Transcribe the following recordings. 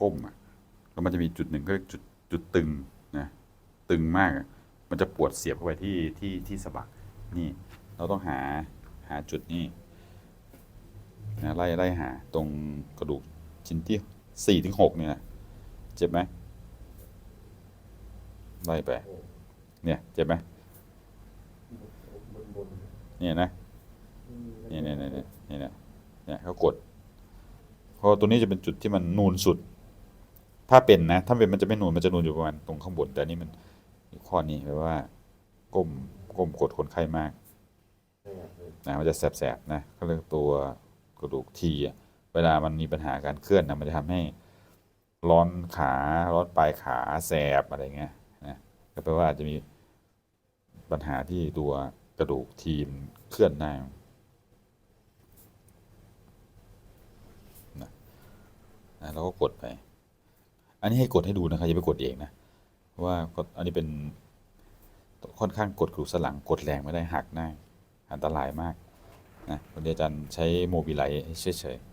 ก้มอะแล้วมันจะมีจุดหนึ่งก็จุดจุดตึงนะตึงมากอะมันจะปวดเสียบเข้าไปที่ที่ที่สะบักนี่เราต้องหาหาจุดนี้นะไล่ไล่หาตรงกระดูกชิ้นที่สี่ถึงหกเนี่ยเจ็บไหมไล่ไปเนี่ยเจ็บไหมเนี่ยนะเนี่ยเนี่ยเนี่ยเนี่ยเนี่ยเนี่ยเขากดเพราะตัวนี้จะเป็นจุดที่มันนูนสุด ถ้าเป็นนะถ้าเป็นมันจะไม่นูนมันจะนูนอยู่ประมาณตรงข้างบน แต่นี่มันข้อนี้แปลว่าก้มก้มกดคนไข้มากนะมันจะแสบๆนะเขาเรียกตัวกระดูกทีอะเวลามันมีปัญหาการเคลื่อนนะมันจะทำให้ร้อนขาร้อนปลายขาแสบอะไรเงี้ยนะก็แปลว่าอาจจะมีปัญหาที่ตัวกระดูกทีมเคลื่อนได้นะนะเราก็กดไป อันนี้ให้กดให้ดูนะครับอย่าไปกดเองนะเพราะว่ากดอันนี้เป็นค่อนข้างกดกระดูกสลังกดแรงไม่ได้หักได้อันตรายมากนะวันนี้อาจารย์ใช้โมบิไลเฉยๆ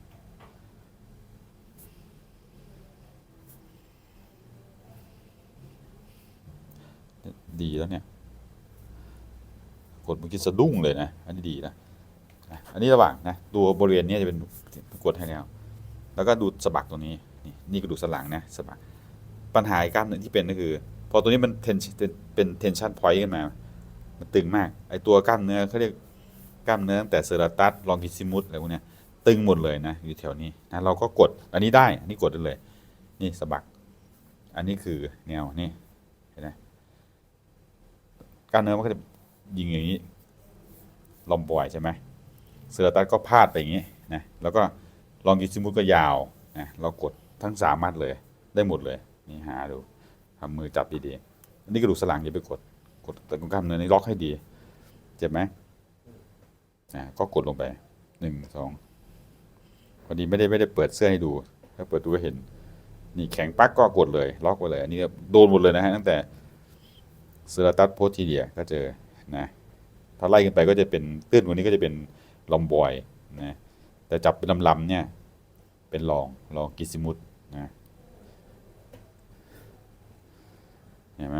ดีแล้วเนี่ยกดเมื่อกี้สะดุ้งเลยนะอันนี้ดีนะอันนี้ระหว่างนะดูบริเวณนี้จะเป็นกดให้แล้วแล้วก็ดูสะบักตรงนี้ นี่นี่กระดูกสันหลังนะสะบักปัญหาอีกกล้ามหนึ่งที่เป็นก็คือ พอตัวนี้มันเทนเป็นเทนชันพอยต์ขึ้นมา มันตึงมาก ไอตัวกล้ามเนื้อเขาเรียกกล้ามเนื้อตั้งแต่เซราตัสลองกิซิมุสอะไรพวกเนี้ยตึงหมดเลยนะอยู่แถวนี้นะเราก็กดอันนี้ได้อันนี้กดได้เลย นี่สะบัก อันนี้คือแนวนี่เห็นไหมกล้ามเนื้อมันก็จะยิงอย่างนี้ลอมบอยใช่ไหมเซราตัสก็พาดไปอย่างนี้นะแล้วก็ลองกิซิมุสก็ยาวนะเรากด ทั้งสามมัดเลย ได้หมดเลย นี่หาดูทำมือจับดีๆอันนี้กระดูกสันหลังอย่าไปกด กดแต่กล้ามเนื้อนี้ล็อกให้ดี เจ็บไหมอ่าก็กดลงไปหนึ่งสองพอดีไม่ได้ไม่ได้เปิดเสื้อให้ดู ถ้าเปิดดูก็เห็น นี่แข็งปักก็กดเลย ล็อกไว้เลย อันนี้โดนหมดเลยนะฮะตั้งแต่เซราตัสโพทีเดียก็เจอนะถ้าไล่กันไปก็จะเป็นตื้นกว่านี้ก็จะเป็นลอมบอยนะแต่จับเป็นลำๆเนี่ย เป็นลองลองกิซิมุสนะเห็นไหม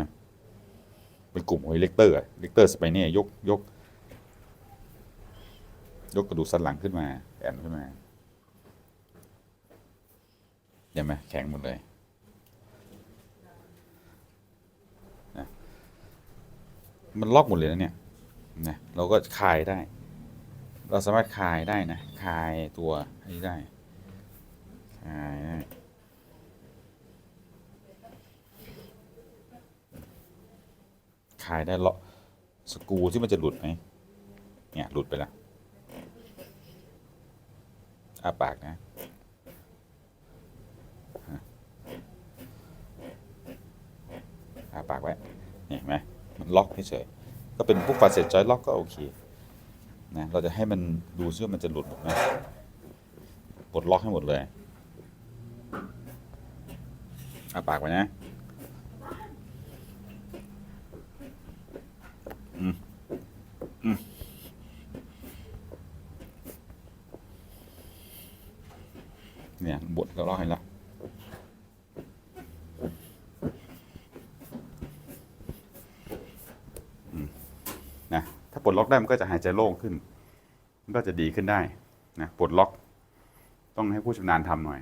เป็นกลุ่มของเลกเตอร์เลกเตอร์สไปเน่ยกยก ยกกระดูกสันหลังขึ้นมาแอนขึ้นมาเห็นไหมแข็งหมดเลยนะมันล็อกหมดเลยนะเนี่ยนะเราก็คลายได้ เราสามารถคลายได้นะคลายตัวนี้ได้ คลายได้ลายได้เลาะสกูที่มันจะหลุดไหมเนี่ยหลุดไปแล้วอาปากนะอาปากไว้เห็นไหมมันล็อกเฉยก็เป็นพวกฟาเซตจอยล็อกก็โอเคนะเราจะให้มันดูซิว่ามันจะหลุดหมดไหมปลดล็อกให้หมดเลย อาปากไว้นะเนี่ยบดก็ล็อกให้แล้วนะถ้าปลดล็อกได้มันก็จะหายใจโล่งขึ้น มันก็จะดีขึ้นได้นะปลดล็อกต้องให้ผู้ชำนาญทำหน่อย